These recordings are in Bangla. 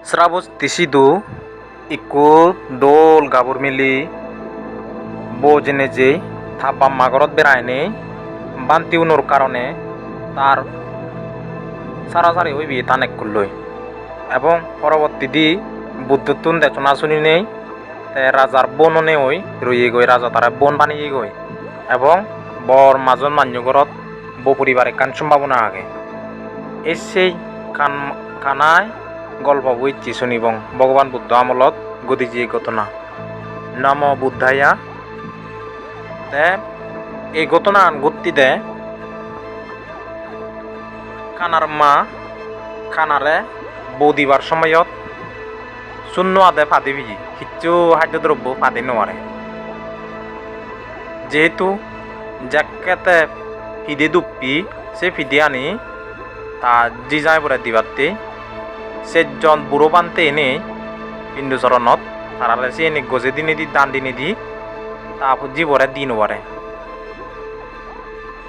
Srabos tisidu ikko dol gabur mili, bo jene যে থাপা মাগরত বেড়ায়নি বান্তি উনোর কারণে তার সারাসারি হইবি তানেক করলই এবং পরবর্তী দি বুদ্ধতুন দেচনা শুনি নেই রাজার বোন নে ওই রইয়ে গই রাজা তারা বোন বানিয়ে গই এবং বর মাজন মান্যগরত বো পরিবারে কান সম্ভাবনা আগে এই সেই কান কানায় গল্প বইছি শুনিবং। ভগবান বুদ্ধ আমলত গদিজি এই ঘটনা। নম বুদ্ধায়া। তে, এই ঘটনা গতিতে খানার মা খানারে বৌ দিবার সময়ত শূন্য আদে ফাদিবি কিচ্ছু খাদ্যদ্রব্য ফাদি নোৱাৰে যেহেতু যাকেতে ফিদে দুপ্পি সে ফিদে আনি, তা যায় পরে দিবাতে সেজন বুড়ো বানতে এনে বিন্দুচৰণত তারালে সে এনে গজে দিনে দি, দান দিনে দি, তা জীবরে দিন ওয়ারে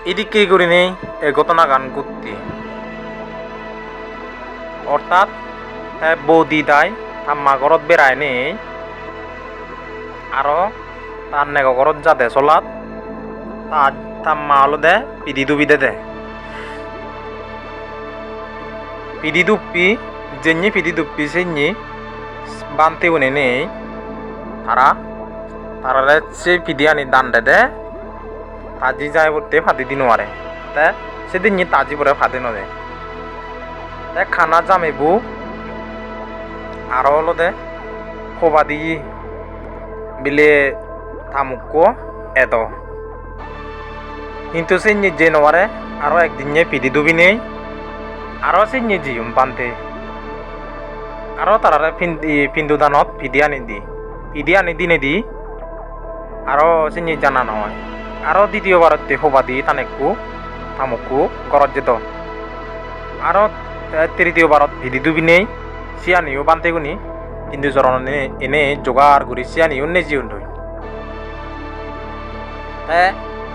এদিকে করে নেই এ ঘটনা গান করতে অর্থাৎ বৌদি দায় ঠাম্মা ঘরত বেড়ায় নেই আরও তার নেগ ঘরত যাতে চলাত তার ঠাম্মা হলো দে, পিদি দুবি দে দে। পিদি দুপ্পি যেনি পিদি দুপ্পি সেনি বানতে উনে নেই তারা তারা সে পিদি আনি দান দে দে তাজি যায় বলতে ফাদি দিন আরে তে সেদিন নি তাজি পরে ফাদি নদে তে খানা জামেবু আরও হলো দে খোবা দি বিলে থামুকো এদ কিন্তু সে নিজে নয়ারে আরও একদিন নিয়ে পিদি দুবি নেই আরও সে নিজে বানতে আরও তারারে পিন্দি পিন্দু দানত পিদি আনি দি পিদি আনি দিনে দি আরও সে নিজে জানা নয় আরও দ্বিতীয়বারতে খোবা দি তানেকু থামুকু গরত যেত আরও তৃতীয়বারত ভিদি দুবি নেই সিয়ানিও বানতে গুনি হিন্দু চরণ এনে জোগাড় করি সিয়ানিও নেজি উন্ডই তে,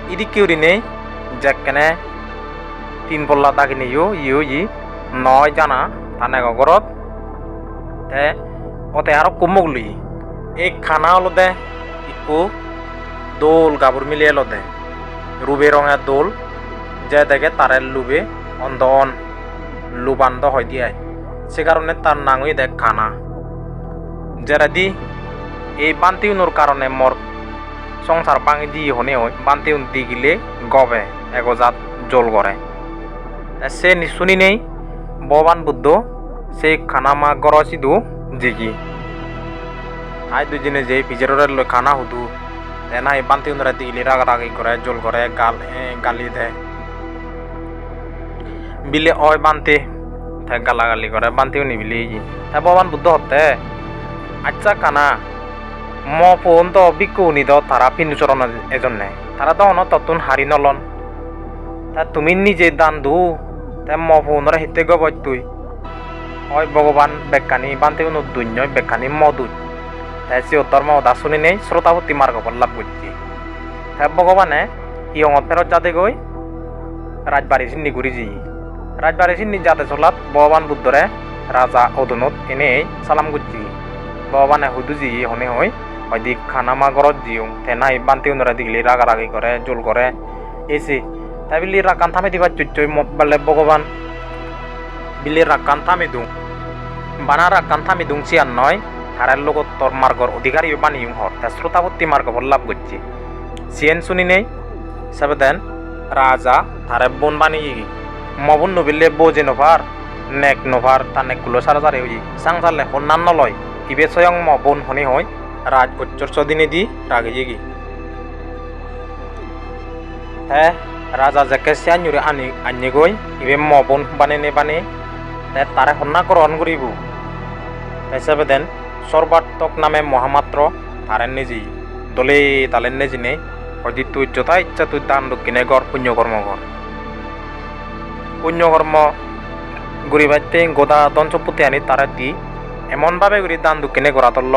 ইদি কিউরি নেই যেখানে তিন পল্লা নেইও ইও ই, নয় জানা তানে গরত তে ওতে আরও কুমুগলি এই খানা হলো দে, ইকু দোল গাবর মিলিয়ে লদে রুবে রঙের দোল, যে দেখে তারের লুবে অন্ধন লুবান্ধ হয় দিয়ায় সে কারণে তার নাঙই দেখ খানা। যেরা দি, এই বান্তি উনোর কারণে মোর সংসার পাঙি দি হনে হয় বান্তি উন দি গিলে গবে, এগজাত জল করে সে নি- শুনি নেই ভগবান বুদ্ধ। সেই খানা মা গরসিদু জিগি আই দুজনে যে ভিজের লই খানা হুদু এনাই বান্তি উনরা দিগলি রাগ রাগি করে জল করে গাল গালি দেয় বিলে অয় বান্তি থে গালাগালি করে বান্তিও নিবিলি থে ভগবান বুদ্ধ হতে আচ্ছা কানা ম ফোন তো বিকু নি দ তারা পিন্দুচরণ এজন নে তারা তো অন ততুন হারি নলন। তা তুমি নিজে দান দু তে ম ফোনরে হিতে গবই তুই হয় ভগবান বেকানি বান্তি উন দুন্য বেকানি মদুই তাই সে উত্তর ম দা শুনি নেই শ্রোতাবতী মার্গ লাভ করছি তে ভগবানে ইয়ঙত ফেরত যাতে গই রাজবাড়ি চিন্নি ঘুরি যি। রাজবাড়ি চিন্নি যাতে চলাত ভগবান বুদ্ধরে রাজা অদনত এনে সালাম করছি ভগবানে হুদু জি হনে হই হয়দি খানা মা গরত জিও তেনাই বান্তি উনরা দিগলি রাগা রাগি করে জোল করে এসে তাই বিলি রাকান থামে দিবা চুচ্চই বলে ভগবান বিলি রাকান থামে দুং। বানা রাকান থামে দুং চিয়ান নয়। হারের লগত তোর মার্গর অধিকারী বানিয়ে হর তা শ্রোতাবর্তী মার্গ লাভ করছি সিয়েন শুনি নেই? হিসাবে দেন রাজা তারে বোন বানিয়ে মবন নবিলে বোজে নভার নেক নভার তা নেকগুলো সারা সারে হই সাংসারলে হন্যান নলয়। ইবে স্বয়ং ম বোন হনি হয় রাজ ঐশ্বর্য দিনে দি রাগে গি হ্যাঁ রাজা যাকে সিয়ানুরে আনি আনি গই ইবে ম বোন বানে নে বানে তে তারে হন্যা গ্রহণ করিব হিসাবে দেন সর্বাত্মক নামে মহামাত্র তারেন নেজি দলে তালেন নেজি নেই হয়তো তুই যথা ইচ্ছা তুই দান দক্ষিণে গড় পুণ্যকর্ম কর পুণ্যকর্ম গুড়ি বাইতে গোদা সম্পত্তি আনি তারা দি এমনভাবে গুড়ি দান দক্ষিণে গড়া তল্ল?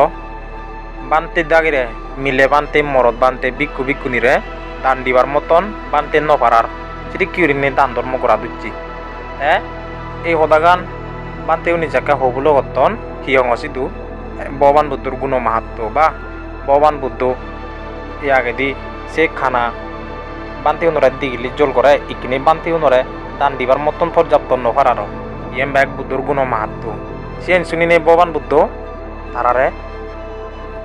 বানতে দাগিরে মিলে, বানতে মরদ বানতে বিক্ষু বিক্ষুনিরে দান দিবার মতন বানতে নপারার সেটি কিউরিনে দান ধর্ম করা দিচ্ছি হ্যাঁ এই হদাগান বানতে উনি যাকে হবুলো গতন হিয়ং অসিদু ভগবান বুদ্ধর গুণ মাহাত্ম বা ভগবান বুদ্ধ ইয়াগেদি সে খানা বান্তি উনরে দিগিলি জল করে ইকিনি বান্তি উনরে দান দিবার মতন পর্যাপ্ত নফার আরও ইয়েম ব্যাগ বুদ্ধর গুণ মাহাত্ম সিয়েন শুনি নে ভগবান বুদ্ধ? তারারে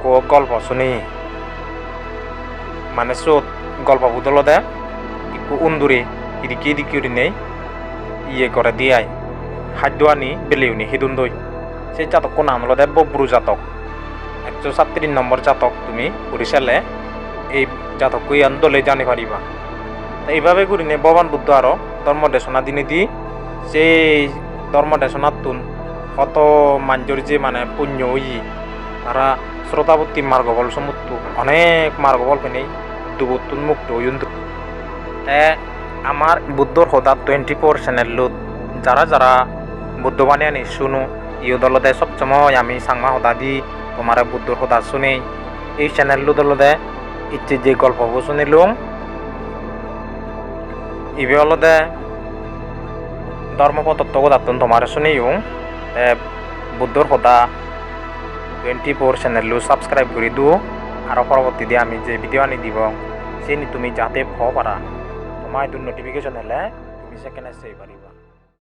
কো গল্প শুনি। মানে চোত গল্প বুদল দে ইকু উন্দুরি ইদিকি ইদিকি নেই ইয়ে করে দিয়াই। খাদ্য আনি বেলিউনি হিদুন দই সেই জাতক নাম হলো দে বব্রু জাতক। একশো সাতত্রিশ নম্বর জাতক তুমি বরিশালে এই জাতক ইয়ান দলে জানি পারিবা এইভাবে ঘুরিনে ভগবান বুদ্ধ আরও ধর্ম দেশনা দিনে দি সেই ধর্ম দেশনার তুন কত মাঞ্জর যে মানে পুণ্য ই তারা শ্রোতাবর্তী মার্গবল সমুদ্র অনেক মার্গবল পেনে দুবুত্তুন মুক্ত হইন্তু আমার বুদ্ধর সদা টোয়েন্টি ফোর চ্যানেলত যারা যারা বুদ্ধবাণী আনি শুনো ইও দলতে সবসময় আমি সাংমা সদা দি তোমার বুদ্ধর সদা শুনি। এই চ্যানেল দলতে ইচ্ছে যে গল্প শুনিলুম ইবে হলদে ধর্মপতত্ব দাতন তোমার শুনিও। বুদ্ধর সদা টুৱেণ্টি ফ'ৰ চেনেলটো ছাবস্ক্ৰাইব কৰি দিওঁ। আৰু পৰৱৰ্তীতে আমি যে ভিডিঅ' আনি দিব সেই তুমি যাতে পাব পাৰা। তোমাৰ এইটো নটিফিকেশ্যন হ'লে তুমি ছেকেণ্ড চাই পাৰিবা।